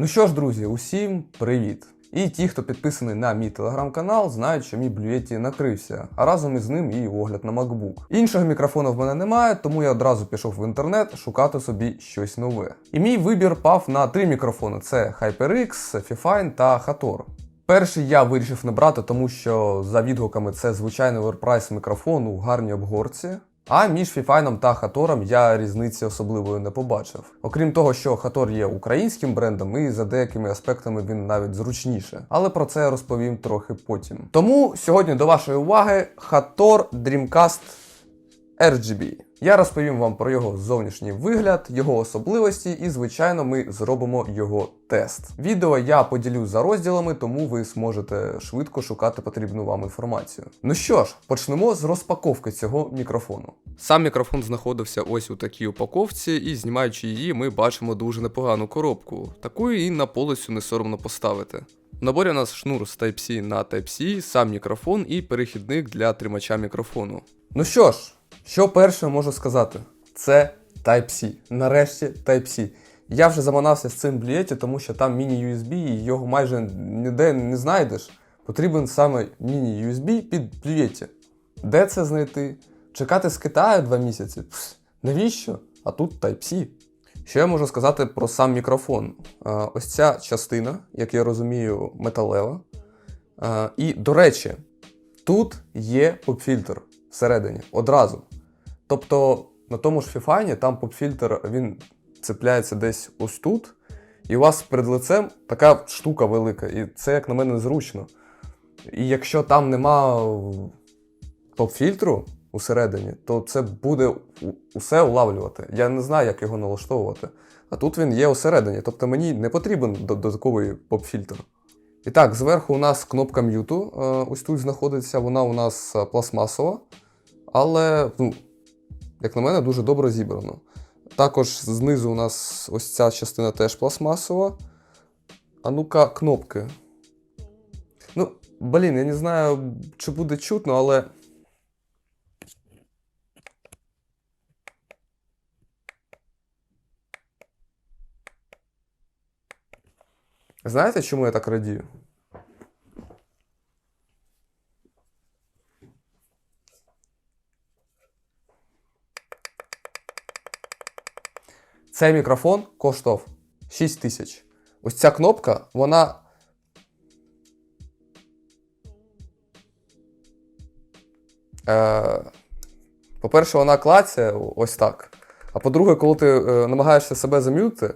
Ну що ж, друзі, усім привіт! І ті, хто підписаний на мій телеграм-канал, знають, що мій блюєті накрився, а разом із ним і огляд на MacBook. Іншого мікрофону в мене немає, тому я одразу пішов в інтернет шукати собі щось нове. І мій вибір пав на три мікрофони: це HyperX, Fifine та Hator. Перший я вирішив не брати, тому що за відгуками це звичайний оверпрайс мікрофон у гарній обгорці. А між Фіфайном та Хатором я різниці особливої не побачив. Окрім того, що Хатор є українським брендом, і за деякими аспектами він навіть зручніше. Але про це я розповім трохи потім. Тому сьогодні до вашої уваги Хатор Dreamcast RGB. Я розповім вам про його зовнішній вигляд, його особливості, і, звичайно, ми зробимо його тест. Відео я поділю за розділами, тому ви зможете швидко шукати потрібну вам інформацію. Ну що ж, почнемо з розпаковки цього мікрофону. Сам мікрофон знаходився ось у такій упаковці, і знімаючи її, ми бачимо дуже непогану коробку. Таку і на полицю не соромно поставити. В наборі у нас шнур з Type-C на Type-C, сам мікрофон і перехідник для тримача мікрофону. Ну що ж, що перше можу сказати? Це Type-C. Нарешті Type-C. Я вже заманався з цим блієті, тому що там міні-USB і його майже ніде не знайдеш. Потрібен саме міні-USB під блієті. Де це знайти? Чекати з Китаю два місяці? Пс, навіщо? А тут Type-C. Що я можу сказати про сам мікрофон? Ось ця частина, як я розумію, металева. І, до речі, тут є поп-фільтр всередині одразу. Тобто на тому ж фіфайні там поп-фільтр він цепляється десь ось тут, і у вас перед лицем така штука велика, і це, як на мене, незручно. І якщо там нема поп-фільтру усередині, то це буде усе улавлювати. Я не знаю, як його налаштовувати. А тут він є усередині, тобто мені не потрібен до- додатковий поп-фільтр. І так, зверху у нас кнопка м'юту. е, Ось тут знаходиться, вона у нас е, пластмасова, але, ну, як на мене, дуже добре зібрано. Також знизу у нас ось ця частина теж пластмасова. А ну-ка, кнопки. Ну, блін, я не знаю, чи буде чутно, але. Знаєте, чому я так радію? Цей мікрофон коштував 6 тисяч. Ось ця кнопка, вона. Е, по-перше, вона клацає ось так. А по-друге, коли ти е, намагаєшся себе зам'юти,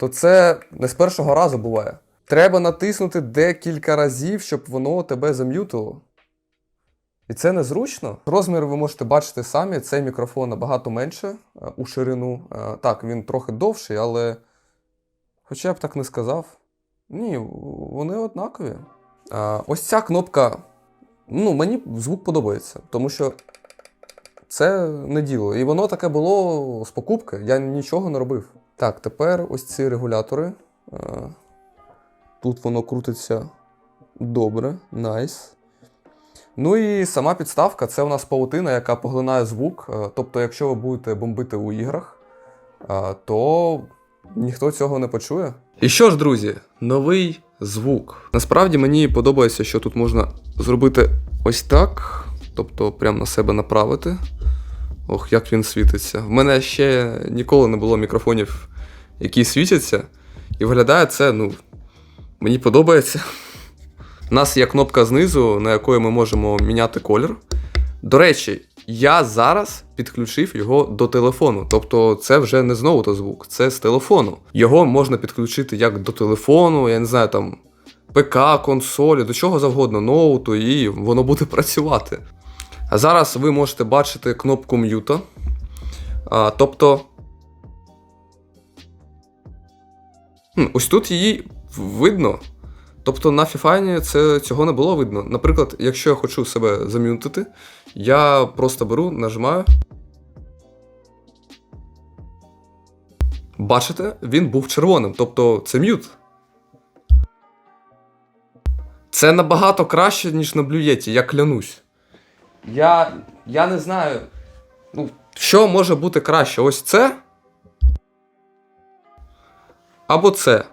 то це не з першого разу буває. Треба натиснути декілька разів, щоб воно тебе зам'ютило. І це незручно. Розмір ви можете бачити самі. Цей мікрофон набагато менше е, у ширину. Е, Так, він трохи довший, але. Хоча я б так не сказав. Ні, вони однакові. Ось ця кнопка. Ну, мені звук подобається, тому що це не діло. І воно таке було з покупки, я нічого не робив. Так, тепер ось ці регулятори. Е, Тут воно крутиться добре, найс. Ну і сама підставка це у нас паутина, яка поглинає звук. Е, Тобто, якщо ви будете бомбити у іграх, е, то ніхто цього не почує. І що ж, друзі, новий звук. Насправді мені подобається, що тут можна зробити ось так, тобто прямо на себе направити. Ох, як він світиться. В мене ще ніколи не було мікрофонів, які світяться. І виглядає це, ну, мені подобається. У нас є кнопка знизу, на якої ми можемо міняти колір. До речі, я зараз підключив його до телефону. Тобто, це вже не знову то звук, це з телефону. Його можна підключити як до телефону, я не знаю, там ПК, консолі, до чого завгодно, ноуту, і воно буде працювати. А зараз ви можете бачити кнопку м'юта. Тобто. Ось тут її видно. Тобто на Фіфайні це цього не було видно. Наприклад, якщо я хочу себе зам'ютити, я просто беру, нажимаю. Бачите, він був червоним, тобто це м'ют. Це набагато краще, ніж на блюєті, я клянусь. Я. Я не знаю. Ну, що може бути краще? Ось це? Або це.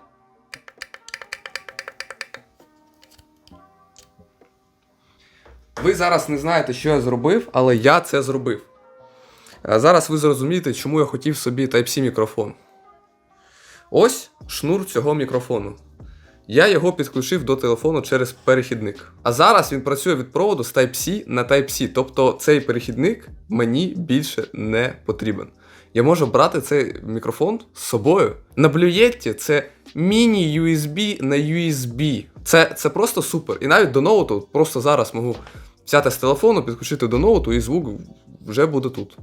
Ви зараз не знаєте, що я зробив, але я це зробив. Е, Зараз ви зрозумієте, чому я хотів собі Type-C мікрофон. Ось шнур цього мікрофону. Я його підключив до телефону через перехідник. А зараз він працює від проводу з Type-C на Type-C, тобто цей перехідник мені більше не потрібен. Я можу брати цей мікрофон з собою. На блюєтті це міні-USB на USB. Це, це просто супер. І навіть до ноуту просто зараз можу взяти з телефону, підключити до ноуту, і звук вже буде тут.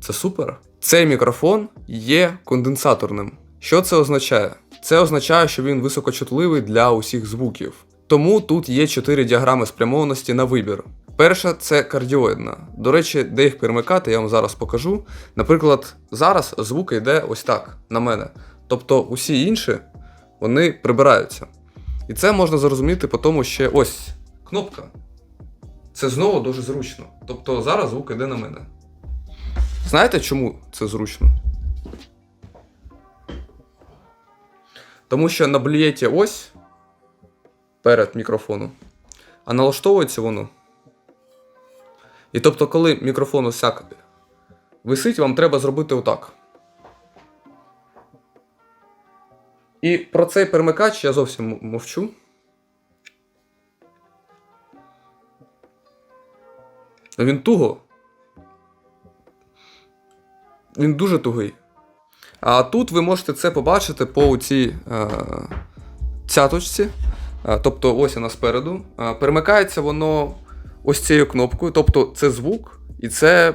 Це супер. Цей мікрофон є конденсаторним. Що це означає? Це означає, що він високочутливий для усіх звуків. Тому тут є чотири діаграми спрямованості на вибір. Перша це кардіоїдна. До речі, де їх перемикати, я вам зараз покажу. Наприклад, зараз звук йде ось так на мене. Тобто усі інші вони прибираються. І це можна зрозуміти по тому, що ось кнопка. Це знову дуже зручно. Тобто зараз звук йде на мене. Знаєте, чому це зручно? Тому що на блієті ось перед мікрофоном, а налаштовується воно. І тобто, коли мікрофон осяк висить, вам треба зробити отак. І про цей перемикач я зовсім мовчу. Він туго. Він дуже тугий. А тут ви можете це побачити по цій е, цяточці. Е, тобто ось вона спереду. Е, перемикається воно ось цією кнопкою. Тобто це звук і це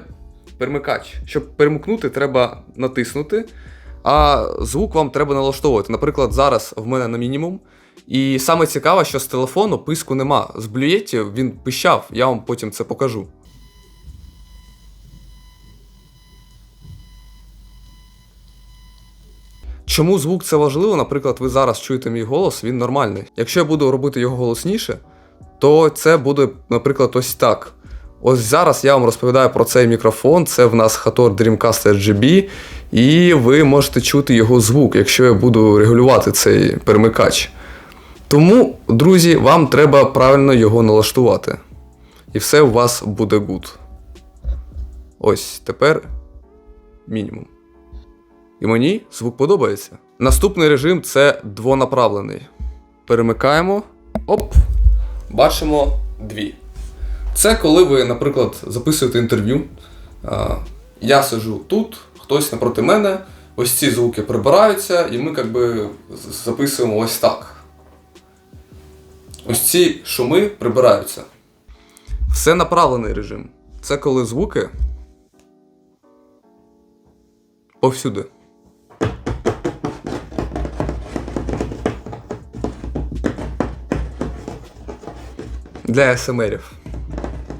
перемикач. Щоб перемкнути, треба натиснути. А звук вам треба налаштовувати. Наприклад, зараз в мене на мінімум. І саме цікаве, що з телефону писку нема. З блюєті він пищав, я вам потім це покажу. Чому звук це важливо? Наприклад, ви зараз чуєте мій голос, він нормальний. Якщо я буду робити його голосніше, то це буде, наприклад, ось так. Ось зараз я вам розповідаю про цей мікрофон. Це в нас Hator Dreamcast RGB, і ви можете чути його звук, якщо я буду регулювати цей перемикач. Тому, друзі, вам треба правильно його налаштувати. І все у вас буде good. Ось тепер мінімум. І мені звук подобається. Наступний режим це двонаправлений. Перемикаємо. Оп! Бачимо дві. Це коли ви, наприклад, записуєте інтерв'ю. Я сиджу тут, хтось напроти мене, ось ці звуки прибираються, і ми якби записуємо ось так. Ось ці шуми прибираються. Все направлений режим. Це коли звуки повсюди. Для СМРів.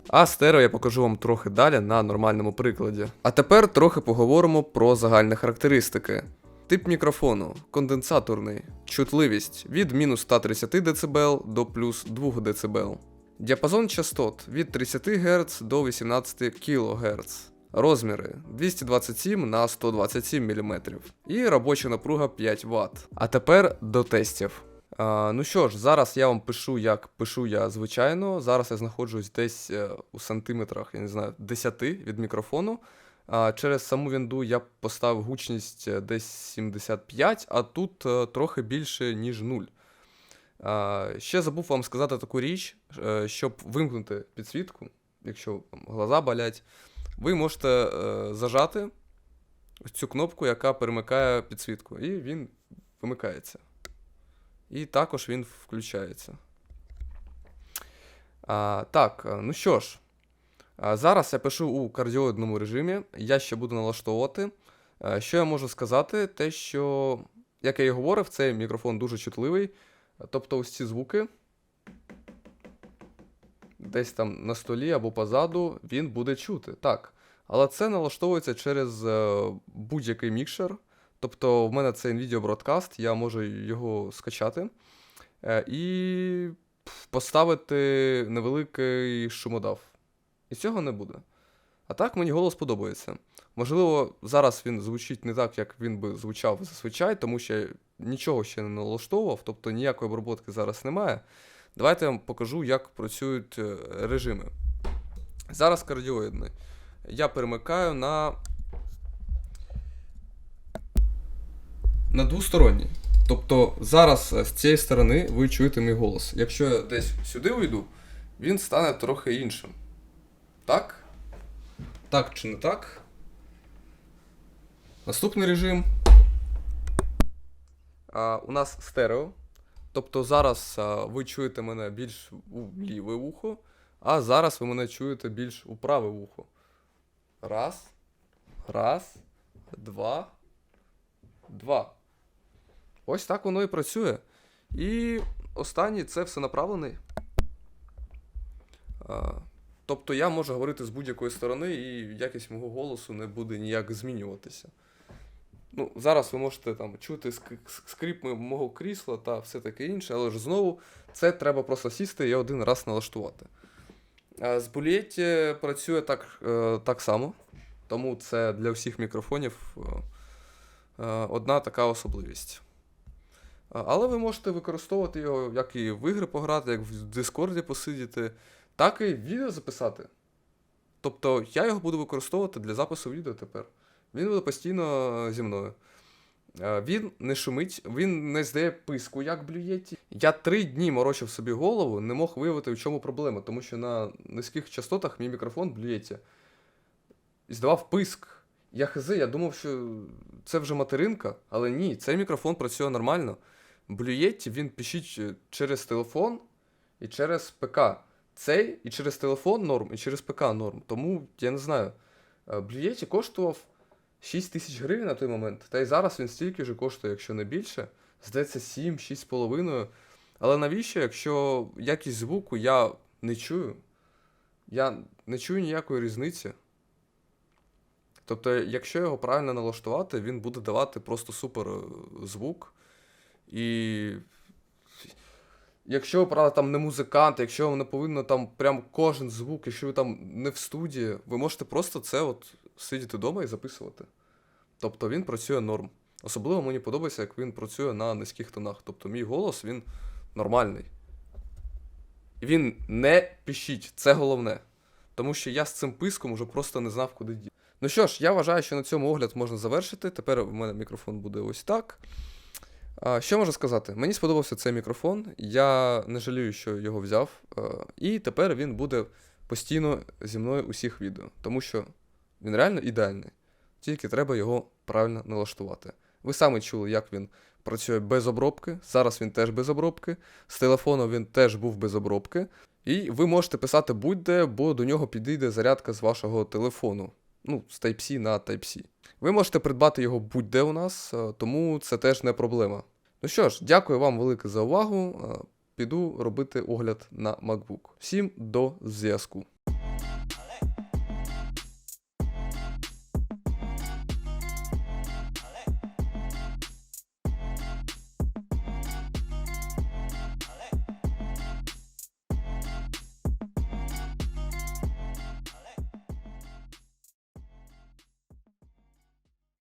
А стерео я покажу вам трохи далі на нормальному прикладі. А тепер трохи поговоримо про загальні характеристики. Тип мікрофону конденсаторний, чутливість від мінус 130 дБ до плюс 2 дБ. Діапазон частот від 30 Гц до 18 кГц. Розміри 227 на 127 мм. І робоча напруга 5 Вт. А тепер до тестів. А, ну що ж, зараз я вам пишу, як пишу я звичайно. Зараз я знаходжусь десь е, у сантиметрах, я не знаю, 10 від мікрофону. А, через саму вінду я поставив гучність е, десь 75, а тут е, трохи більше, ніж 0. А, ще забув вам сказати таку річ, щоб вимкнути підсвітку, якщо глаза болять, ви можете зажати цю кнопку, яка перемикає підсвітку, і він вимикається. І також він включається. А, так, е, ну що ж, зараз я пишу у кардіоїдному режимі. Я ще буду налаштовувати. Е, Що я можу сказати? Те, що, як я і говорив, цей мікрофон дуже чутливий. Тобто ось ці звуки. Десь там на столі або позаду він буде чути. Так. Але це налаштовується через е, будь-який мікшер. Тобто, в мене це NVIDIA Broadcast, я можу його скачати е, і поставити невеликий шумодав. І цього не буде. А так мені голос подобається. Можливо, зараз він звучить не так, як він би звучав зазвичай, тому що я нічого ще не налаштовував, тобто ніякої оброботки зараз немає. Давайте я вам покажу, як працюють е, режими. Зараз кардіоїдний. Я перемикаю на. На двосторонній. Тобто зараз е, з цієї сторони ви чуєте мій голос. Якщо я десь сюди уйду, він стане трохи іншим. Так? Так чи не так? Наступний режим. А, у нас стерео. Тобто зараз а, ви чуєте мене більш у ліве вухо, а зараз ви мене чуєте більш у праве вухо. Раз. Раз. Два. Два. Ось так воно і працює. І останній це все направлений. Тобто я можу говорити з будь-якої сторони, і якість мого голосу не буде ніяк змінюватися. Ну, зараз ви можете там чути ск- ск- скрип м- мого крісла та все таке інше, але ж знову це треба просто сісти і один раз налаштувати. З Булєті працює так, е, так само, тому це для всіх мікрофонів е, е, одна така особливість. Але ви можете використовувати його як і в ігри пограти, як в Дискорді посидіти, так і відео записати. Тобто я його буду використовувати для запису відео тепер. Він буде постійно зі мною. Е, Він не шумить, він не здає писку, як блюєті. Я три дні морочив собі голову, не мог виявити, в чому проблема, тому що на низьких частотах мій мікрофон блюєті. Здавав писк. Я хз, я думав, що це вже материнка, але ні, цей мікрофон працює нормально. Блюєті він пишіть е, через телефон і через ПК. Цей і через телефон норм, і через ПК норм. Тому я не знаю. Е, Блюєті коштував 6 тисяч гривень на той момент, та й зараз він стільки ж коштує, якщо не більше. Здається, 7, 6,5. Але навіщо, якщо якість звуку я не чую? Я не чую ніякої різниці. Тобто, якщо його правильно налаштувати, він буде давати просто супер е, звук. І якщо ви, правда, там не музикант, якщо вам не повинно там прям кожен звук, якщо ви там не в студії, ви можете просто це от сидіти вдома і записувати. Тобто він працює норм. Особливо мені подобається, як він працює на низьких тонах. Тобто мій голос він нормальний. Він не пішіть, це головне. Тому що я з цим писком уже просто не знав, куди діти. Ну що ж, я вважаю, що на цьому огляд можна завершити. Тепер у мене мікрофон буде ось так. Що можу сказати? Мені сподобався цей мікрофон. Я не жалію, що його взяв. І тепер він буде постійно зі мною у всіх відео, тому що він реально ідеальний. Тільки треба його правильно налаштувати. Ви самі чули, як він працює без обробки. Зараз він теж без обробки. З телефону він теж був без обробки. І ви можете писати будь-де, бо до нього підійде зарядка з вашого телефону. Ну, з Type-C на Type-C. Ви можете придбати його будь-де у нас, е, тому це теж не проблема. Ну що ж, дякую вам велике за увагу. Е, Піду робити огляд на MacBook. Всім до зв'язку.